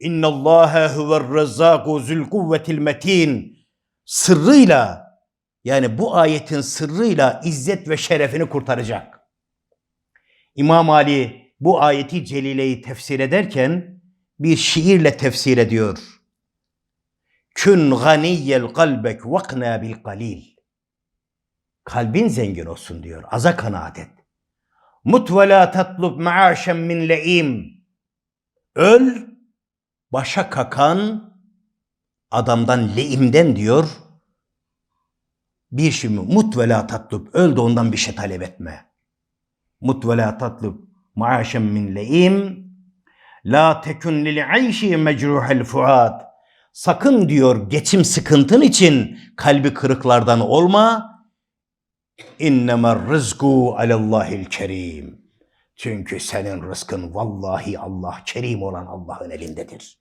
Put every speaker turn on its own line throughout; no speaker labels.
İnna Allah huver razzaku zul kuvvetil metin sırrıyla yani bu ayetin sırrıyla izzet ve şerefini kurtaracak. İmam Ali bu ayeti celileyi tefsir ederken bir şiirle tefsir ediyor. Kün ganiyyel kalbek vakna bil kalil. Kalbin zengin olsun diyor. Aza kanaat et. Mut ve la tatlub maaşen min le'im. Öl, başa kakan adamdan le'imden diyor. Bir mi? Mut ve la tatlub. Öl ondan bir şey talep etme. Mut ve la tatlub maaşen min le'im. La tekun lil ayşi mecruhel fuad. Sakın diyor geçim sıkıntın için kalbi kırıklardan olma. İnnemer rızku alallahil kerim. Çünkü senin rızkın vallahi Allah kerim olan Allah'ın elindedir.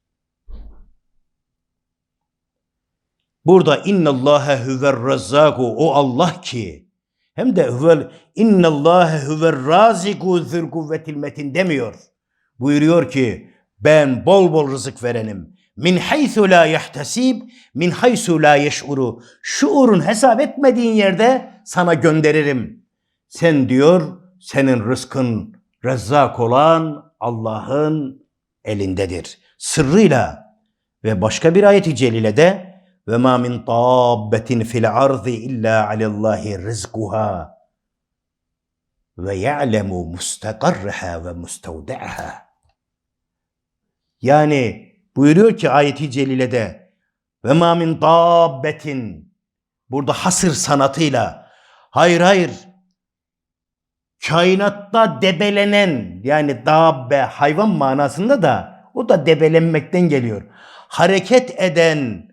Burada innallâhe huver razzaku o Allah ki hem de huvel innallâhe huver raziku zül kuvvetil metin demiyor. Buyuruyor ki ben bol bol rızık verenim. Min haythu la yahtesib, min haythu la yeş'uru. Şuurun hesap etmediğin yerde sana gönderirim. Sen diyor, senin rızkın rezzak olan Allah'ın elindedir. Sırrıyla ve başka bir ayeti celilede ve ma min tabbetin fil ardı illa alallahi rizquha ve ya'lemu mustakarraha ve mustevda'aha. Yani buyuruyor ki ayeti celilede ve ma min dabbetin burada hasır sanatıyla hayır hayır kainatta debelenen yani dabbe hayvan manasında da o da debelenmekten geliyor. Hareket eden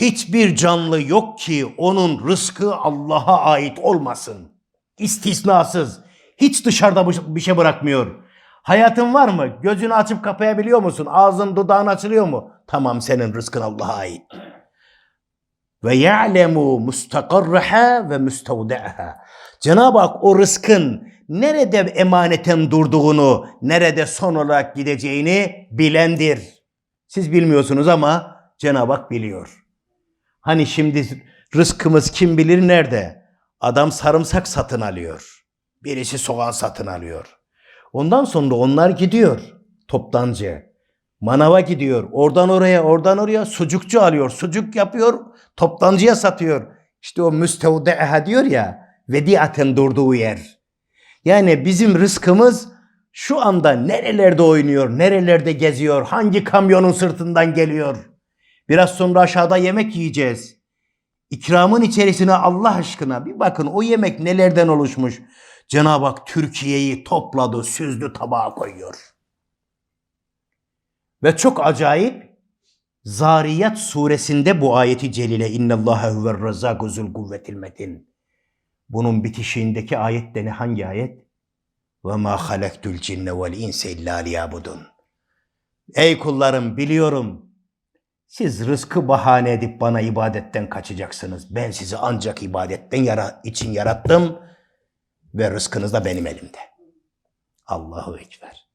hiçbir canlı yok ki onun rızkı Allah'a ait olmasın. İstisnasız. Hiç dışarıda bir- şey bırakmıyor. Hayatın var mı? Gözünü açıp kapayabiliyor musun? Ağzın dudağın açılıyor mu? Tamam senin rızkın Allah'a ait. Ve ya'lemu mustakarraha ve müstevda'ha. Cenab-ı Hak o rızkın nerede emaneten durduğunu, nerede son olarak gideceğini bilendir. Siz bilmiyorsunuz ama Cenab-ı Hak biliyor. Hani şimdi rızkımız kim bilir nerede? Adam sarımsak satın alıyor. Birisi soğan satın alıyor. Ondan sonra onlar gidiyor toptancı. Manava gidiyor. Oradan oraya, oradan oraya sucukçu alıyor. Sucuk yapıyor, toptancıya satıyor. İşte o müstevdeha diyor ya, vediaten durduğu yer. Yani bizim rızkımız şu anda nerelerde oynuyor, nerelerde geziyor, hangi kamyonun sırtından geliyor. Biraz sonra aşağıda yemek yiyeceğiz. İkramın içerisine Allah aşkına bir bakın o yemek nelerden oluşmuş. Cenab-ı Hak Türkiye'yi topladı, süzdü tabağa koyuyor. Ve çok acayip Zariyat suresinde bu ayeti celile innallâhe huver razzaku zul kuvvetil metin. Bunun bitişiğindeki ayet de ne hangi ayet? Ve ma halaktul cinne vel inse illa liyabudun. Ey kullarım biliyorum siz rızkı bahane edip bana ibadetten kaçacaksınız. Ben sizi ancak ibadetten yara için yarattım ve rızkınız da benim elimde. Allahu Ekber.